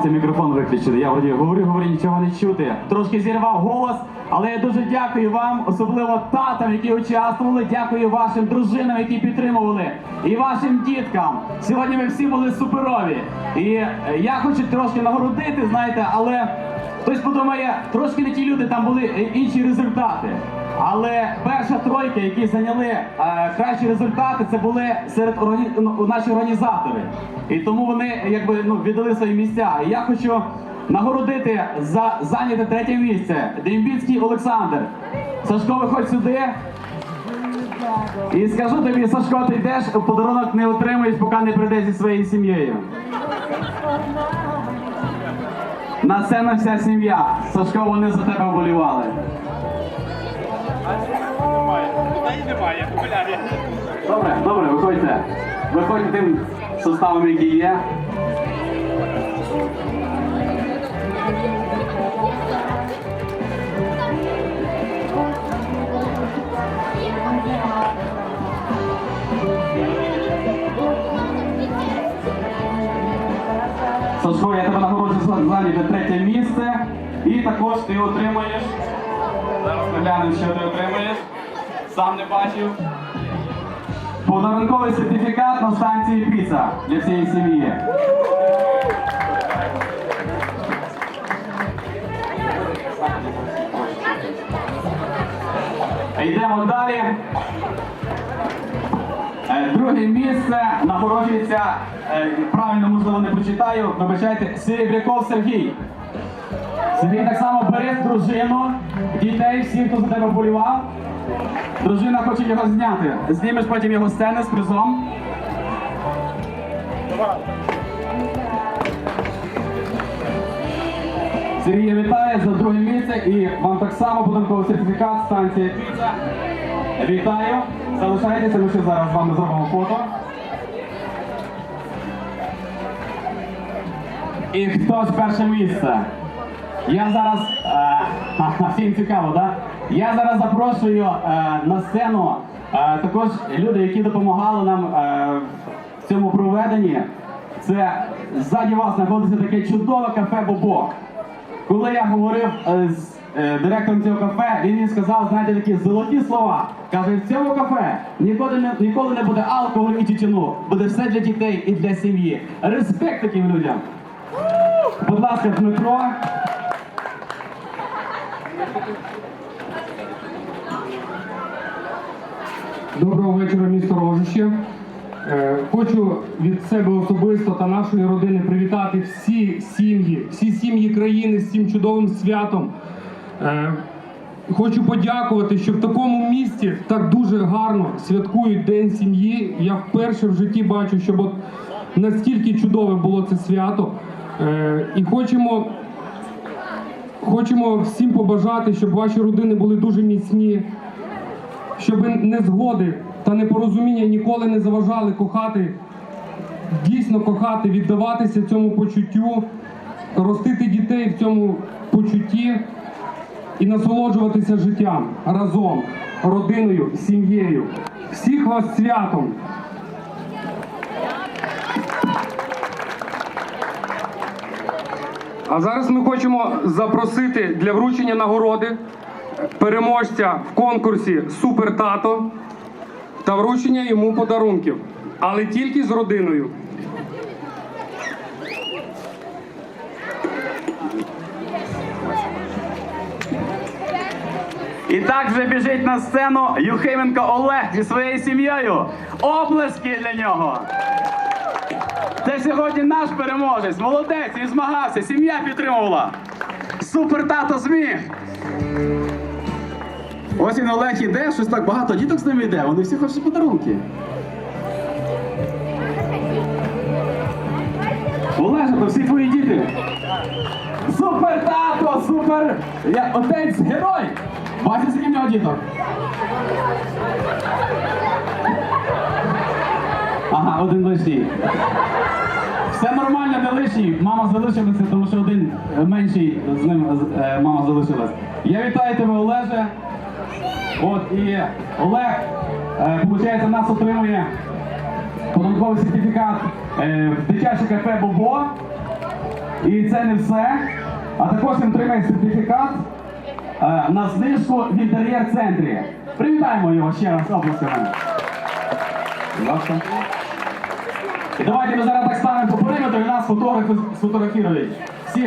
хлопці мікрофон виключили. Я вроді говорю, говорю, нічого не чути. Трошки зірвав голос, але я дуже дякую вам, особливо татам, які участвували. Дякую вашим дружинам, які підтримували, і вашим діткам. Сьогодні ми всі були суперові. І е, я хочу трошки нагородити, знаєте, але хтось подумає, трошки не ті люди, там були е, інші результати. Але перша тройка, які зайняли е, кращі результати, це були серед органі... ну, наші організатори. І тому вони якби ну віддали свої місця. І я хочу нагородити за зайняте третє місце Дембіцький Олександр. Сашко, виходь сюди. І скажу тобі, Сашко, ти йдеш, подарунок не отримуєш, поки не прийдеш зі своєю сім'єю. На сцену вся сім'я. Сашко, вони за тебе вболівали. Добре, добре, виходьте. Виходьте тим составом, який є. Сашко, я тебе нагороджу за зайняте третє місце. І також ти отримаєш. Зараз глянемо, що ти отримаєш. Сам не бачив. Подарунковий сертифікат на станції піца для всієї сім'ї. Йдемо далі. Друге місце нагороджується, е, правильно можливо не прочитаю, вибачайте, Серебряков Сергій. Сергій так само бере дружину, дітей, всіх, хто за тебе вболівав. Дружина хоче його зняти. Знімеш потім його сцени з призом. Сергій вітає за друге місце і вам так само подарунковий сертифікат станція Піца. Вітаю. Залишайтеся, ми ще зараз з вами зробимо фото. І хтось перше місце. Я зараз е, всім цікаво, да? Я зараз запрошую е, на сцену е, також люди, які допомагали нам е, в цьому проведенні. Це ззаді вас знаходиться таке чудове кафе Бобок. Коли я говорив е, з директором цього кафе, він мені сказав, знаєте, такі золоті слова. Каже, в цьому кафе ніколи не, ніколи не буде алкоголю і тютюну. Буде все для дітей і для сім'ї. Респект таким людям. Будь ласка, Дмитро. Доброго вечора, місто Рожище. Е, Хочу від себе особисто та нашої родини привітати всі сім'ї, всі сім'ї країни з цим чудовим святом. Е, Хочу подякувати, що в такому місті так дуже гарно святкують День сім'ї. Я вперше в житті бачу, щоб от настільки чудове було це свято. Е, І хочемо Хочемо всім побажати, щоб ваші родини були дуже міцні, щоб незгоди та непорозуміння ніколи не заважали кохати, дійсно кохати, віддаватися цьому почуттю, ростити дітей в цьому почутті і насолоджуватися життям разом, родиною, сім'єю. Всіх вас святом! А зараз ми хочемо запросити для вручення нагороди переможця в конкурсі Супер Тато та вручення йому подарунків, але тільки з родиною. І так вже біжить на сцену Юхименко Олег зі своєю сім'єю. Оплески для нього. Це сьогодні наш переможець. Молодець, він змагався, сім'я підтримувала. Супер тато зміг. Ось він Олег іде, щось так багато діток з ним йде. Вони всі хочуть подарунки. Олеже, то всі твої діти. Супер тато, супер! Я отець герой! Бачите, скільки в діток? Ага, один лишній. Все нормально, не лишній. Мама залишилася, тому що один менший з ним е, мама залишилась. Я вітаю тебе, Олеже. От і Олег, е, виходить, нас отримує подарунковий сертифікат е, в дитяче кафе Бобо. І це не все. А також він отримає сертифікат е, на знижку в інтер'єр-центрі. Привітаємо його ще раз обласками. Давайте ми зараз так станемо по периметру і нас фотографи сфотографірують.